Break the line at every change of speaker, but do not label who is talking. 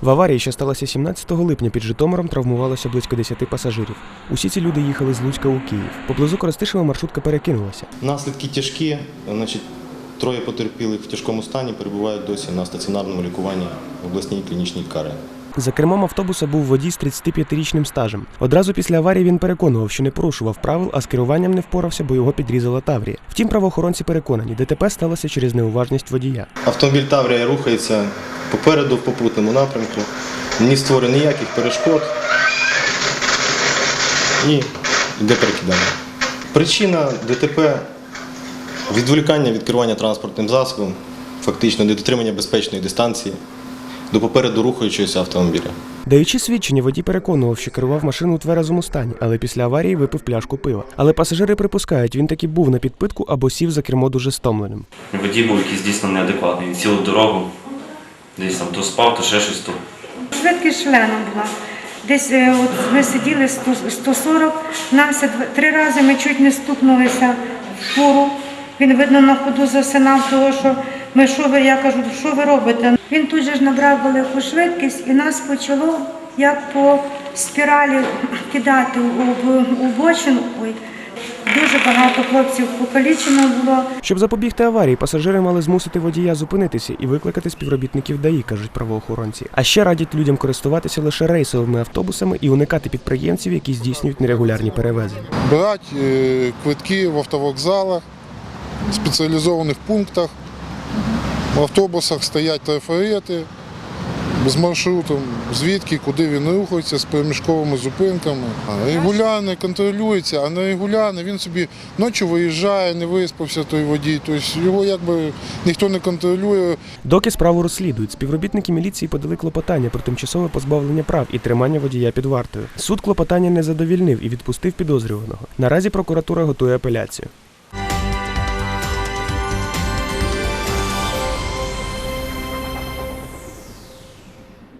В аварії, що сталося 17 липня під Житомиром, травмувалося близько 10 пасажирів. Усі ці люди їхали з Луцька у Київ. Поблизу Коростишева маршрутка перекинулася.
Наслідки тяжкі, значить, троє потерпілих в тяжкому стані перебувають досі на стаціонарному лікуванні в обласній клінічній лікарні.
За кермом автобуса був водій з 35-річним стажем. Одразу після аварії він переконував, що не порушував правил, а з керуванням не впорався, бо його підрізала Таврія. Втім, правоохоронці переконані, ДТП сталося через неуважність водія.
Автомобіль Таврія рухається попереду в попутному напрямку, не створює ніяких перешкод і йде перекидання. Причина ДТП відволікання від керування транспортним засобом, фактично недотримання безпечної дистанції до попереду рухаючогося автомобіля.
Даючи свідчення, водій переконував, що керував машину у тверезому стані, але після аварії випив пляшку пива. Але пасажири припускають, він таки був на підпитку або сів за кермо дуже стомленим.
Водій був якийсь дійсно неадекватний. Він цілу дорогу десь там то спав, то ще щось то.
Швидкість шалена була. Десь е, от ми сиділи 100 140, нам все дв- три рази ми чуть не стукнулися в фуру. Він, видно, на ходу засинав, того, що ми що ви, я кажу, що ви робите? Він тут же ж набрав велику швидкість і нас почало як по спіралі кидати у, в- у бочину. Ой, дуже багато хлопців покалічено було.
Щоб запобігти аварії, пасажири мали змусити водія зупинитися і викликати співробітників ДАІ, кажуть правоохоронці. А ще радять людям користуватися лише рейсовими автобусами і уникати підприємців, які здійснюють нерегулярні перевезення.
брати е, квитки в автовокзалах, спеціалізованих пунктах. В автобусах стоять трафарети з маршрутом, звідки, куди він рухається, з проміжковими зупинками. Регулярно контролюється, а не регулярно він собі ночі виїжджає, не виспався той водій. Тобто його якби ніхто не контролює.
Доки справу розслідують, співробітники міліції подали клопотання про тимчасове позбавлення прав і тримання водія під вартою. Суд клопотання не задовільнив і відпустив підозрюваного. Наразі прокуратура готує апеляцію.